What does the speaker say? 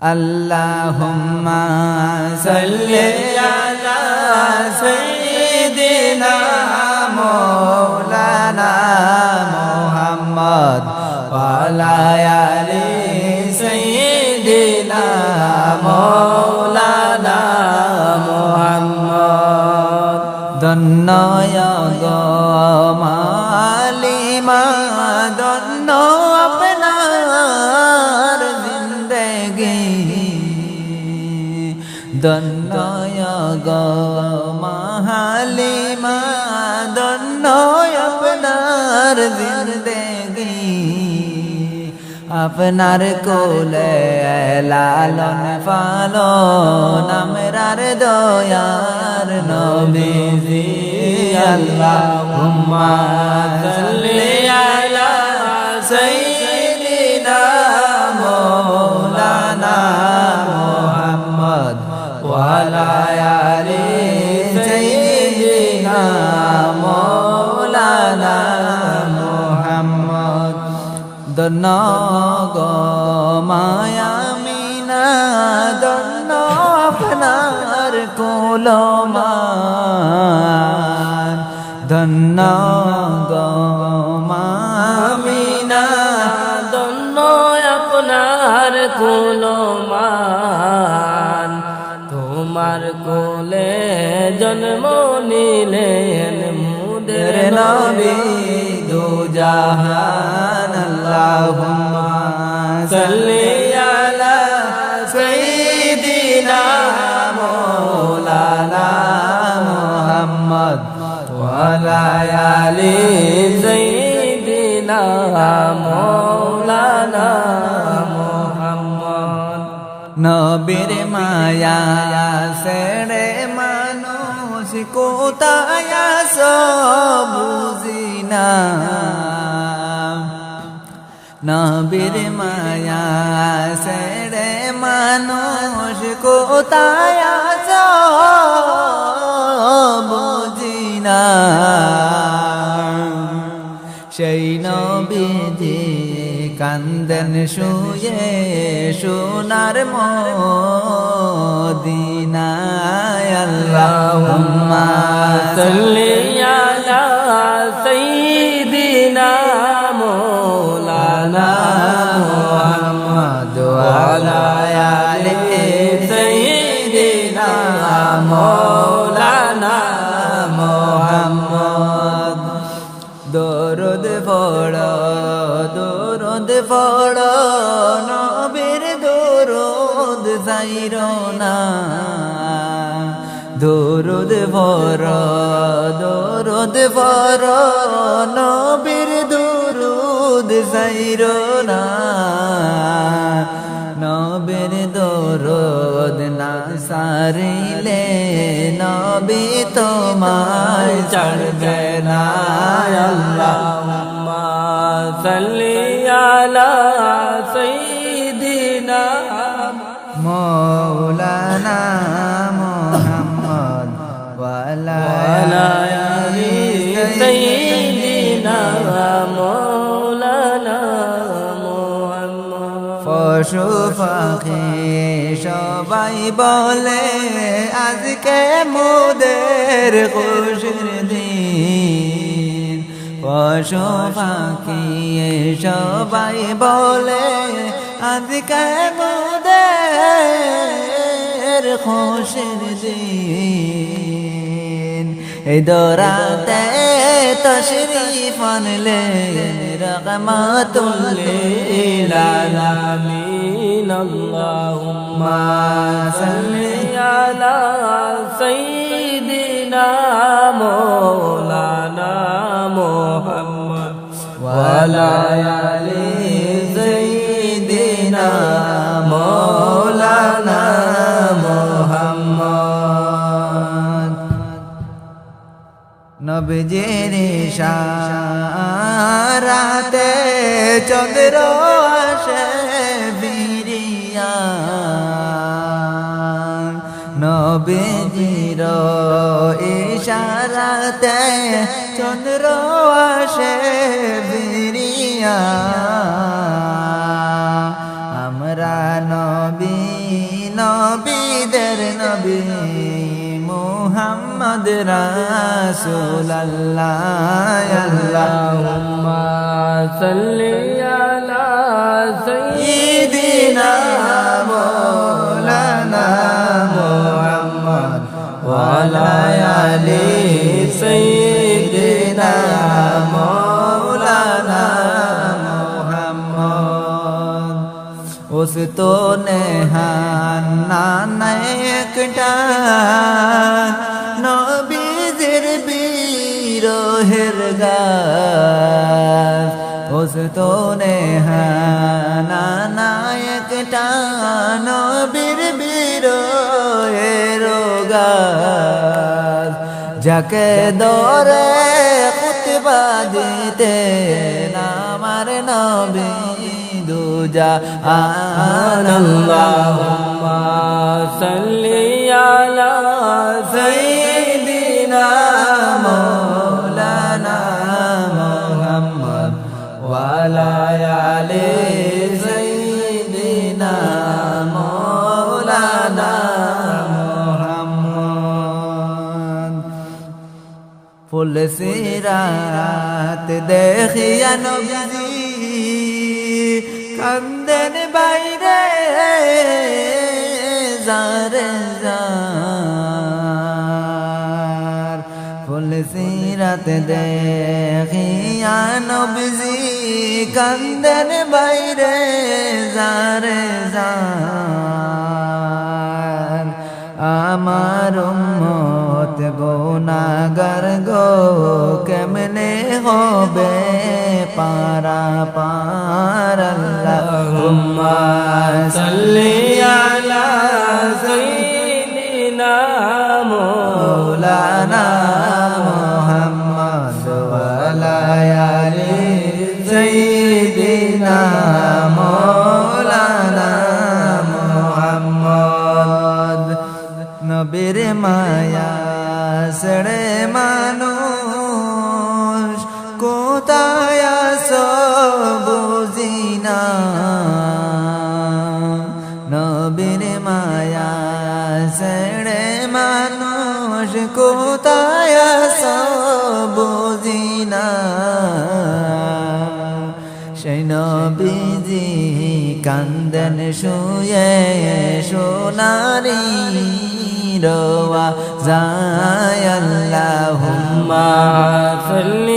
আল্লাহুম্মা সাল্লি আলা সাইয়্যিদিনা মাওলানা মুহাম্মদ ওয়া আলা আলি সাইয়্যিদিনা ধন্যয় গো মালিমা ধন্য আপনার জিন্দগি। আপনার কোলে লালন পালন, আমরার দয়ার নবীজি। আল্লাহুম্মা সাল্লি আলা মুহাম্মদ ওয়া আলা আলি সাইয়্যিদিনা মাওলানা মুহাম্মদ দন্ন গো মায়ামিনা দন্ন আপনার কোলমান ধন্য গো মামিনা দন্য আপনার তোমার কোলে জন্ম নিলেন মুদের নবী। দু জাহান আল্লাহুম্মা সাল্লি আলা সাইয়্যিদিনা মাওলানা মুহাম্মদ ওয়া আলা আলি সাইয়্যিদিনা মাওলানা নবীর মায়া সেড়ে মানুষ কোথায় বুঝি না। নবীর মায়া সেড়ে মানুষ কোথায় বুঝি না। কান্দন শুয়ে সোনার মদিনায় আল্লাহ সাল্লি পড় নবীর দরুদ যাইর না দরুদ পড় দরুদ পড় নবীর দরুদ যাইর না নবীর দরুদ না সারিলে নবী তোমায় চড়বে না। আল্লাহুম্মা সাল্লি পশু পাখি সবাই বলে, আজকে মোদের খুশির দিন। পশু পাখি সবাই বলে, আজকে মোদের খুশির দিন। এই দরাতে فضله رحمة للعالمين اللهم صل على سيدنا مولانا محمد وعلى آله নবজির সারাতে চন্দ্র আসে বিরিয়া। ইশারাতে চন্দ্র আসে বিরিয়া। আমরা নবী নবীদের নবী। মোহাম্মদ রসুল্লাহ্লাদিনা মোলানা মোহাম্মদ ওয়ালায়ালি সৈদিনা মোলানা মোহাম্মদ উস তো নেহান নানা একটা নবীজির বিরোহের গাছ তো নেহানা নায়ক নবীর বিরোহের গাছ যাকে দরে খুতবা দিতে আমার নবী দুজা। আনন্দ ফুল সিরাত দেখিয়া নবীজি কান্দেন বাইরে জারে জার ফুল সিরাত দেখিয়া নবীজি কান্দেন বাইরে জারে জার আমার উম্মত মত গোনাগার গো কেমনে হবে পারা পার আল্লাহুম্মা সাল্লি আলা সাইয়্যিদিনা মাওলানা মুহাম্মদ ওয়া আলা আলি সাইয়্যিদিনা মাওলানা মায়া সড়ে মানুষ, কোথায় বুঝিনা নবীর মায়া সড়ে মানুষ, কোথায় বুঝিনা সেই নবীজি কান্দন শুয়ে সোনারি রোয়া রওজায় আল্লাহুম্মা ফিল